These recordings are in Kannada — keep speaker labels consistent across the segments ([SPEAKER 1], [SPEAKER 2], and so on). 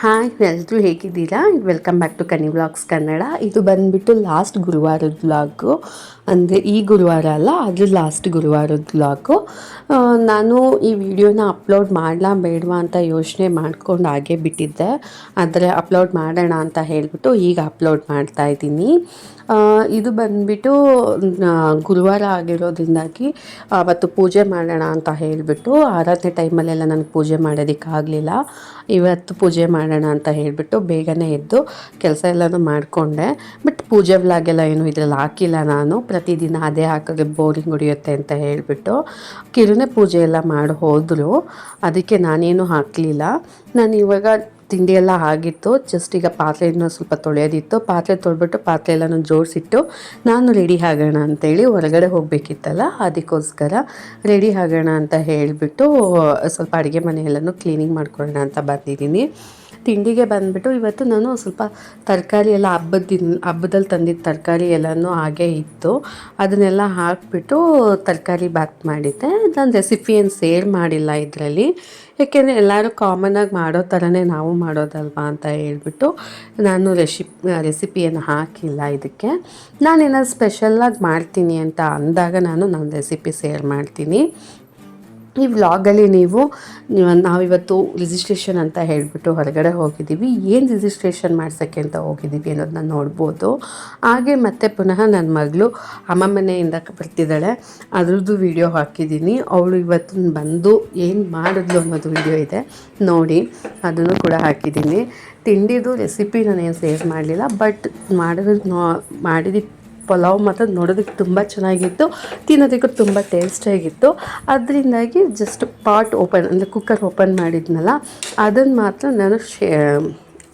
[SPEAKER 1] ಹಾಯ್ ಎಲ್ಲರೂ ಹೇಗಿದ್ದೀರಾ? Welcome back to Kani vlogs Kannada ಇದು ಬಂದುಬಿಟ್ಟು ಲಾಸ್ಟ್ ಗುರುವಾರದ ವ್ಲಾಗು ಅಂದರೆ ಈ ಗುರುವಾರ ಅಲ್ಲ, ಅದು ಲಾಸ್ಟ್ ಗುರುವಾರದ ವ್ಲಾಗು ನಾನು ಈ ವಿಡಿಯೋನ ಅಪ್ಲೋಡ್ ಮಾಡಲಾ ಬೇಡವಾ ಅಂತ ಯೋಚನೆ ಮಾಡ್ಕೊಂಡು ಹಾಗೆ ಬಿಟ್ಟಿದ್ದೆ. ಆದರೆ ಅಪ್ಲೋಡ್ ಮಾಡೋಣ ಅಂತ ಹೇಳಿಬಿಟ್ಟು ಈಗ ಅಪ್ಲೋಡ್ ಮಾಡ್ತಾ ಇದ್ದೀನಿ. ಇದು ಬಂದ್ಬಿಟ್ಟು ಗುರುವಾರ ಆಗಿರೋದ್ರಿಂದಾಗಿ ಅವತ್ತು ಪೂಜೆ ಮಾಡೋಣ ಅಂತ ಹೇಳಿಬಿಟ್ಟು, ಆರಾಧನೆ ಟೈಮಲ್ಲೆಲ್ಲ ನನಗೆ ಪೂಜೆ ಮಾಡೋದಕ್ಕಾಗಲಿಲ್ಲ ಇವತ್ತು ಪೂಜೆ ಮಾಡೋಣ ಅಂತ ಹೇಳಿಬಿಟ್ಟು ಬೇಗನೆ ಎದ್ದು ಕೆಲಸ ಎಲ್ಲನೂ ಮಾಡಿಕೊಂಡೆ. ಬಟ್ ಪೂಜೆ ವ್ಲಾಗೆಲ್ಲ ಏನು ಇದ್ರಲ್ಲಿ ಹಾಕಿಲ್ಲ ನಾನು. ಪ್ರತಿದಿನ ಅದೇ ಹಾಕಿದ್ರೆ ಬೋರಿಂಗ್ ಹೊಡಿಯುತ್ತೆ ಅಂತ ಹೇಳಿಬಿಟ್ಟು ಕಿರುನೆ ಪೂಜೆ ಎಲ್ಲ ಮಾಡಿ ಹೋದರು. ಅದಕ್ಕೆ ನಾನೇನು ಹಾಕಲಿಲ್ಲ. ನಾನು ಇವಾಗ ತಿಂಡಿ ಎಲ್ಲ ಆಗಿತ್ತು. ಜಸ್ಟ್ ಈಗ ಪಾತ್ರೆಯನ್ನು ಸ್ವಲ್ಪ ತೊಳೆಯೋದಿತ್ತು. ಪಾತ್ರೆ ತೊಳೆದ್ಬಿಟ್ಟು ಪಾತ್ರೆ ಎಲ್ಲನೂ ಜೋಡಿಸಿಟ್ಟು ನಾನು ರೆಡಿ ಆಗೋಣ ಅಂತೇಳಿ ಹೊರಗಡೆ ಹೋಗಬೇಕಿತ್ತಲ್ಲ, ಅದಕ್ಕೋಸ್ಕರ ರೆಡಿ ಆಗೋಣ ಅಂತ ಹೇಳಿಬಿಟ್ಟು ಸ್ವಲ್ಪ ಅಡುಗೆ ಮನೆ ಎಲ್ಲನೂ ಕ್ಲೀನಿಂಗ್ ಮಾಡ್ಕೊಳ್ಳೋಣ ಅಂತ ಬಂದಿದ್ದೀನಿ. ತಿಂಡಿಗೆ ಬಂದುಬಿಟ್ಟು ಇವತ್ತು ನಾನು ಸ್ವಲ್ಪ ತರಕಾರಿ ಎಲ್ಲ ಹಬ್ಬದ ಹಬ್ಬದಲ್ಲಿ ತಂದಿದ್ದ ತರಕಾರಿ ಎಲ್ಲನೂ ಹಾಗೆ ಇತ್ತು. ಅದನ್ನೆಲ್ಲ ಹಾಕಿಬಿಟ್ಟು ತರಕಾರಿ ಬಾತ್ ಮಾಡಿದ್ದೆ. ನಾನು ರೆಸಿಪಿ ಏನು ಸೇರ್ ಮಾಡಿಲ್ಲ ಇದರಲ್ಲಿ. ಯಾಕೆಂದರೆ ಎಲ್ಲರೂ ಕಾಮನಾಗಿ ಮಾಡೋ ಥರನೇ ನಾವು ಮಾಡೋದಲ್ವಾ ಅಂತ ಹೇಳ್ಬಿಟ್ಟು ನಾನು ರೆಸಿಪ್ ರೆಸಿಪಿಯನ್ನು ಹಾಕಿಲ್ಲ ಇದಕ್ಕೆ. ನಾನೇನಾದ್ರು ಸ್ಪೆಷಲ್ಲಾಗಿ ಮಾಡ್ತೀನಿ ಅಂತ ಅಂದಾಗ ನಾನು ನನ್ನ ರೆಸಿಪಿ ಸೇರ್ ಮಾಡ್ತೀನಿ. ಈ ವ್ಲಾಗಲ್ಲಿ ನೀವು, ನೀವು- ನಾವಿವತ್ತು ರಿಜಿಸ್ಟ್ರೇಷನ್ ಅಂತ ಹೇಳಿಬಿಟ್ಟು ಹೊರಗಡೆ ಹೋಗಿದ್ದೀವಿ. ಏನು ರಿಜಿಸ್ಟ್ರೇಷನ್ ಮಾಡ್ಸೋಕ್ಕೆ ಅಂತ ಹೋಗಿದ್ದೀವಿ ಅನ್ನೋದನ್ನ ನೋಡ್ಬೋದು. ಹಾಗೆ ಮತ್ತೆ ಪುನಃ ನನ್ನ ಮಗಳು ಅಮ್ಮ ಮನೆಯಿಂದ ಬರ್ತಿದ್ದಾಳೆ. ಅದ್ರದ್ದು ವಿಡಿಯೋ ಹಾಕಿದ್ದೀನಿ. ಅವಳು ಇವತ್ತು ಬಂದು ಏನು ಮಾಡಿದ್ಲು ಅನ್ನೋದು ವಿಡಿಯೋ ಇದೆ. ನೋಡಿ, ಅದನ್ನು ಕೂಡ ಹಾಕಿದ್ದೀನಿ. ತಿಂಡಿದು ರೆಸಿಪಿ ನಾನೇನು ಸೇವ್ ಮಾಡಲಿಲ್ಲ ಬಟ್ ಮಾಡಿದ ಮಾಡಿದ ಪಲಾವ್ ಮಾತ್ರ ನೋಡೋದಕ್ಕೆ ತುಂಬ ಚೆನ್ನಾಗಿತ್ತು, ತಿನ್ನೋದಕ್ಕೂ ತುಂಬ ಟೇಸ್ಟಿಯಾಗಿತ್ತು ಅದರಿಂದಾಗಿ ಜಸ್ಟ್ ಪಾಟ್ ಓಪನ್ ಅಂದರೆ ಕುಕ್ಕರ್ ಓಪನ್ ಮಾಡಿದ್ನಲ್ಲ ಅದನ್ನು ಮಾತ್ರ ನಾನು ಶೇ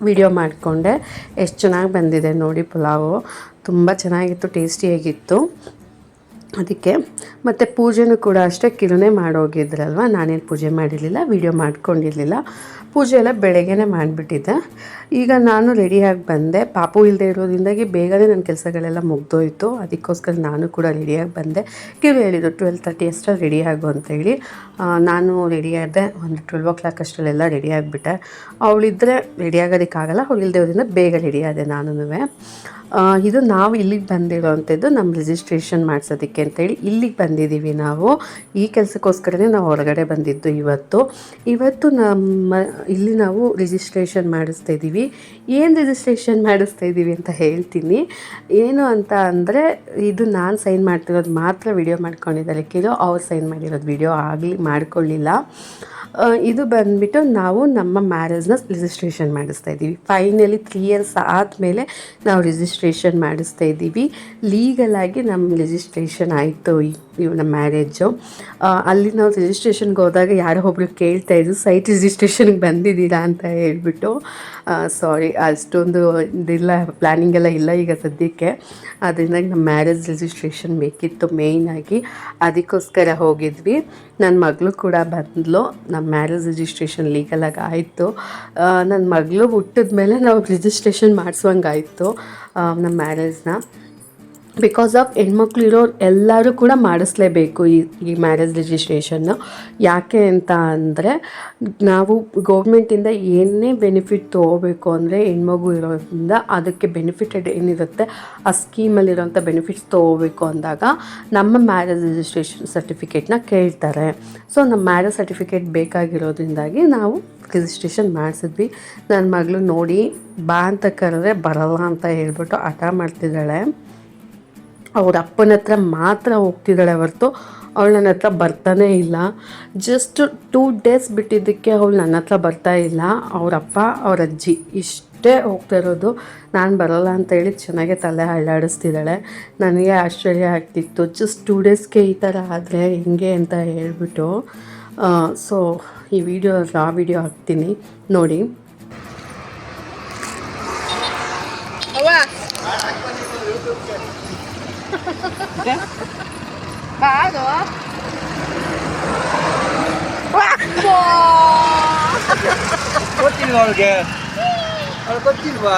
[SPEAKER 1] ವಿಡಿಯೋ ಮಾಡಿಕೊಂಡೆ. ಎಷ್ಟು ಚೆನ್ನಾಗಿ ಬಂದಿದೆ ನೋಡಿ ಪಲಾವು. ತುಂಬ ಚೆನ್ನಾಗಿತ್ತು ಟೇಸ್ಟಿಯಾಗಿತ್ತು ಅದಕ್ಕೆ ಮತ್ತು ಪೂಜೆನೂ ಕೂಡ ಅಷ್ಟೇ ಕಿರುನೇ ಮಾಡೋಗಿದ್ರಲ್ವ? ನಾನೇನು ಪೂಜೆ ಮಾಡಿರಲಿಲ್ಲ, ವಿಡಿಯೋ ಮಾಡ್ಕೊಂಡಿರಲಿಲ್ಲ. ಪೂಜೆ ಎಲ್ಲ ಬೆಳಗ್ಗೆನೇ ಮಾಡಿಬಿಟ್ಟಿದ್ದೆ. ಈಗ ನಾನು ರೆಡಿಯಾಗಿ ಬಂದೆ. ಪಾಪು ಇಲ್ಲದೆ ಇರೋದ್ರಿಂದಾಗಿ ಬೇಗನೆ ನನ್ನ ಕೆಲಸಗಳೆಲ್ಲ ಮುಗ್ದೋಯ್ತು. ಅದಕ್ಕೋಸ್ಕರ ನಾನು ಕೂಡ ರೆಡಿಯಾಗಿ ಬಂದೆ. ಕಿರು ಹೇಳಿದ್ರು ಟ್ವೆಲ್ ತರ್ಟಿ ಅಷ್ಟರಲ್ಲಿ ರೆಡಿ ಆಗು ಅಂತೇಳಿ ನಾನು ರೆಡಿಯಾದೆ ಒಂದು ಟ್ವೆಲ್ವ್ ಓ ಕ್ಲಾಕ್ ಅಷ್ಟರಲ್ಲೆಲ್ಲ ರೆಡಿ ಆಗಿಬಿಟ್ಟೆ. ಅವಳಿದ್ದರೆ ರೆಡಿ ಆಗೋದಕ್ಕಾಗಲ್ಲ. ಅವಳು ಇಲ್ಲದೆ ಇರೋದ್ರಿಂದ ಬೇಗ ರೆಡಿ ಆದೆ ನಾನು ಇದು ನಾವು ಇಲ್ಲಿಗೆ ಬಂದಿರೋವಂಥದ್ದು ನಮ್ಮ ರಿಜಿಸ್ಟ್ರೇಷನ್ ಮಾಡಿಸೋದಕ್ಕೆ ಅಂತೇಳಿ ಇಲ್ಲಿಗೆ ಬಂದಿದ್ದೀವಿ ನಾವು. ಈ ಕೆಲಸಕ್ಕೋಸ್ಕರನೇ ನಾವು ಹೊರಗಡೆ ಬಂದಿದ್ದು ಇವತ್ತು. ಇವತ್ತು ನಮ್ಮ, ಇಲ್ಲಿ ನಾವು ರಿಜಿಸ್ಟ್ರೇಷನ್ ಮಾಡಿಸ್ತಾ ಇದ್ದೀವಿ. ಏನು ರಿಜಿಸ್ಟ್ರೇಷನ್ ಮಾಡಿಸ್ತಾ ಇದ್ದೀವಿ ಅಂತ ಹೇಳ್ತೀನಿ. ಏನು ಅಂತ ಅಂದರೆ, ಇದು ನಾನು ಸೈನ್ ಮಾಡ್ತಿರೋದು ಮಾತ್ರ ವಿಡಿಯೋ ಮಾಡ್ಕೊಂಡಿದ್ದಾರೆ. ಕಿಲೋ ಅವ್ರು ಸೈನ್ ಮಾಡಿರೋದು ವಿಡಿಯೋ ಆಗಲಿ ಮಾಡ್ಕೊಳ್ಳಿಲ್ಲ. ಇದು ಬಂದ್ಬಿಟ್ಟು ನಾವು ನಮ್ಮ ಮ್ಯಾರೇಜ್ನ ರಿಜಿಸ್ಟ್ರೇಷನ್ ಮಾಡಿಸ್ತಾ ಇದ್ದೀವಿ. ಫೈನಲಿ ತ್ರೀ ಇಯರ್ಸ್ ಆದಮೇಲೆ ನಾವು ರಿಜಿಸ್ಟ್ರೇಷನ್ ಮಾಡಿಸ್ತಾ ಇದ್ದೀವಿ. ಲೀಗಲಾಗಿ ನಮ್ಮ ರಿಜಿಸ್ಟ್ರೇಷನ್ ಆಯಿತು ಇವನ ಮ್ಯಾರೇಜು ಅಲ್ಲಿ ನಾವು ರಿಜಿಸ್ಟ್ರೇಷನ್ಗೆ ಹೋದಾಗ ಯಾರೋ ಒಬ್ರು ಕೇಳ್ತಾ ಇದ್ರು ಸೈಟ್ ರಿಜಿಸ್ಟ್ರೇಷನ್ಗೆ ಬಂದಿದ್ದೀರಾ? ಅಂತ ಹೇಳ್ಬಿಟ್ಟು ಸಾರಿ ಅಷ್ಟೊಂದು ಇದಿಲ್ಲ ಪ್ಲ್ಯಾನಿಂಗ್ ಎಲ್ಲ ಇಲ್ಲ ಈಗ ಸದ್ಯಕ್ಕೆ. ಅದರಿಂದ ನಮ್ಮ ಮ್ಯಾರೇಜ್ ರಿಜಿಸ್ಟ್ರೇಷನ್ ಬೇಕಿತ್ತು ಮೇಯ್ನಾಗಿ ಅದಕ್ಕೋಸ್ಕರ ಹೋಗಿದ್ವಿ. ನನ್ನ ಮಗಳು ಕೂಡ ಬಂದಳು ನಮ್ಮ ಮ್ಯಾರೇಜ್ ರಿಜಿಸ್ಟ್ರೇಷನ್ ಲೀಗಲಾಗಿ ಆಯಿತು. ನನ್ನ ಮಗಳು ಹುಟ್ಟಿದ ಮೇಲೆ ನಾವು ರಿಜಿಸ್ಟ್ರೇಷನ್ ಮಾಡಿಸುವಂಗಾಯಿತು ನಮ್ಮ ಮ್ಯಾರೇಜ್ನ ಬಿಕಾಸ್ ಆಫ್ ಹೆಣ್ಮಕ್ಳು ಇರೋರು ಎಲ್ಲರೂ ಕೂಡ ಮಾಡಿಸ್ಲೇಬೇಕು ಈ ಈ ಮ್ಯಾರೇಜ್ ರಿಜಿಸ್ಟ್ರೇಷನ್ನ ಯಾಕೆ ಅಂತ ಅಂದರೆ, ನಾವು ಗೌರ್ಮೆಂಟಿಂದ ಏನೇ ಬೆನಿಫಿಟ್ ತೊಗೋಬೇಕು ಅಂದರೆ ಹೆಣ್ಮಗು ಇರೋದ್ರಿಂದ ಅದಕ್ಕೆ ಬೆನಿಫಿಟೆಡ್ ಏನಿರುತ್ತೆ, ಆ ಸ್ಕೀಮಲ್ಲಿರೋಂಥ ಬೆನಿಫಿಟ್ಸ್ ತೊಗೋಬೇಕು ಅಂದಾಗ ನಮ್ಮ ಮ್ಯಾರೇಜ್ ರಿಜಿಸ್ಟ್ರೇಷನ್ ಸರ್ಟಿಫಿಕೇಟ್ನ ಕೇಳ್ತಾರೆ. ಸೊ ನಮ್ಮ ಮ್ಯಾರೇಜ್ ಸರ್ಟಿಫಿಕೇಟ್ ಬೇಕಾಗಿರೋದ್ರಿಂದಾಗಿ ನಾವು ರಿಜಿಸ್ಟ್ರೇಷನ್ ಮಾಡಿಸಿದ್ವಿ. ನನ್ನ ಮಗಳು ನೋಡಿ, ಬಾ ಅಂತ ಕರೆದ್ರೆ ಬರಲ್ಲ ಅಂತ ಹೇಳ್ಬಿಟ್ಟು ಹಠ ಮಾಡ್ತಿದ್ದಾಳೆ. ಅವ್ರ ಅಪ್ಪನ ಹತ್ರ ಮಾತ್ರ ಹೋಗ್ತಿದ್ದಾಳೆ ಹೊರತು ಅವಳು ನನ್ನ ಹತ್ರ ಬರ್ತಾನೇ ಇಲ್ಲ. ಜಸ್ಟ್ ಟೂ ಡೇಸ್ ಬಿಟ್ಟಿದ್ದಕ್ಕೆ ಅವಳು ನನ್ನ ಹತ್ರ ಬರ್ತಾ ಇಲ್ಲ. ಅವರಪ್ಪ ಅವ್ರ ಅಜ್ಜಿ ಇಷ್ಟೇ ಹೋಗ್ತಾ ಇರೋದು. ನಾನು ಬರೋಲ್ಲ ಅಂತ ಹೇಳಿ ಚೆನ್ನಾಗೆ ತಲೆ ಅಳ್ಳಾಡಿಸ್ತಿದ್ದಾಳೆ. ನನಗೆ ಆಶ್ಚರ್ಯ ಆಗ್ತಿತ್ತು. ಜಸ್ಟ್ ಟೂ ಡೇಸ್ಗೆ ಈ ಥರ ಆದರೆ ಹಿಂಗೆ ಅಂತ ಹೇಳ್ಬಿಟ್ಟು ಸೊ ಈ ವಿಡಿಯೋ ರಾ ವಿಡಿಯೋ ಹಾಕ್ತೀನಿ. ನೋಡಿ.
[SPEAKER 2] ಗೊತ್ತಿಲ್ವಾ ಅವಳಿಗೆ ಅವಳು ಗೊತ್ತಿಲ್ವಾ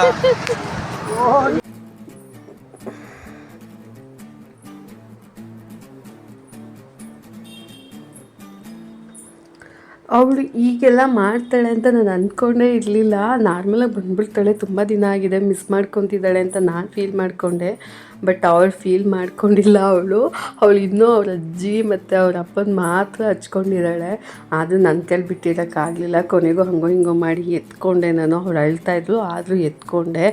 [SPEAKER 1] ಅವಳು ಈಗೆಲ್ಲ ಮಾಡ್ತಾಳೆ ಅಂತ ನಾನು ಅಂದ್ಕೊಂಡೇ ಇರಲಿಲ್ಲ. ನಾರ್ಮಲಾಗಿ ಬಂದ್ಬಿಡ್ತಾಳೆ, ತುಂಬ ದಿನ ಆಗಿದೆ ಮಿಸ್ ಮಾಡ್ಕೊತಿದ್ದಾಳೆ ಅಂತ ನಾನು ಫೀಲ್ ಮಾಡಿಕೊಂಡೆ. ಬಟ್ ಅವಳು ಫೀಲ್ ಮಾಡ್ಕೊಂಡಿಲ್ಲ ಅವಳು. ಅವಳು ಇನ್ನೂ ಅವ್ರ ಅಜ್ಜಿ ಮತ್ತು ಅವ್ರ ಅಪ್ಪನ ಮಾತ್ರ ಹಚ್ಕೊಂಡಿದ್ದಾಳೆ. ಆದರೂ ನನ್ನ ಕೈಲಿ ಬಿಟ್ಟಿರೋಕ್ಕಾಗಲಿಲ್ಲ ಕೊನೆಗೂ ಹಂಗೋ ಹಿಂಗೋ ಮಾಡಿ ಎತ್ಕೊಂಡೆ ನಾನು. ಅವ್ರು ಅಳ್ತಾಯಿದ್ರು ಆದರೂ ಎತ್ಕೊಂಡೆ.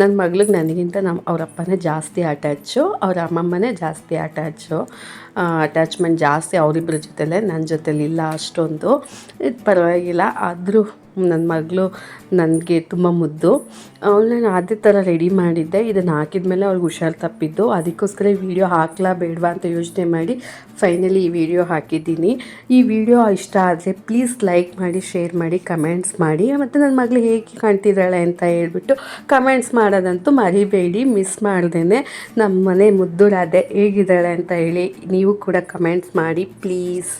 [SPEAKER 1] ನನ್ನ ಮಗ್ಳಿಗೆ ನನಗಿಂತ ನಮ್ಮ ಅವ್ರ ಅಪ್ಪನೇ ಜಾಸ್ತಿ ಅಟ್ಯಾಚು ಅವ್ರ ಅಮ್ಮಮ್ಮನೇ ಜಾಸ್ತಿ ಅಟ್ಯಾಚು ಅಟ್ಯಾಚ್ಮೆಂಟ್ ಜಾಸ್ತಿ ಅವರಿಬ್ಬರ ಜೊತೆಲೇ ನನ್ನ ಜೊತೇಲಿ ಇಲ್ಲ ಅಷ್ಟೊಂದು. ಇದು ಪರವಾಗಿಲ್ಲ, ಆದರೂ ನನ್ನ ಮಗಳು ನನಗೆ ತುಂಬ ಮುದ್ದು. ಅವಳು ನಾನು ಅದೇ ಥರ ರೆಡಿ ಮಾಡಿದ್ದೆ, ಇದನ್ನು ಹಾಕಿದ ಮೇಲೆ ಅವ್ಳಿಗೆ ಹುಷಾರು ತಪ್ಪಿದ್ದು. ಅದಕ್ಕೋಸ್ಕರ ಈ ವಿಡಿಯೋ ಹಾಕ್ಲಾ ಬೇಡವಾ ಅಂತ ಯೋಚನೆ ಮಾಡಿ ಫೈನಲಿ ಈ ವಿಡಿಯೋ ಹಾಕಿದ್ದೀನಿ. ಈ ವಿಡಿಯೋ ಇಷ್ಟ ಆದರೆ ಪ್ಲೀಸ್ ಲೈಕ್ ಮಾಡಿ ಶೇರ್ ಮಾಡಿ ಕಮೆಂಟ್ಸ್ ಮಾಡಿ. ಮತ್ತು ನನ್ನ ಮಗಳು ಹೇಗೆ ಕಾಣ್ತಿದ್ದಾಳೆ ಅಂತ ಹೇಳ್ಬಿಟ್ಟು ಕಮೆಂಟ್ಸ್ ಮಾಡೋದಂತೂ ಮರಿಬೇಡಿ ಮಿಸ್ ಮಾಡ್ದೇ ನಮ್ಮ ಮನೆ ಮುದ್ದು ರಾಧೆ ಹೇಗಿದ್ದಾಳೆ ಅಂತ ಹೇಳಿ ನೀವು ಕೂಡ ಕಮೆಂಟ್ಸ್ ಮಾಡಿ ಪ್ಲೀಸ್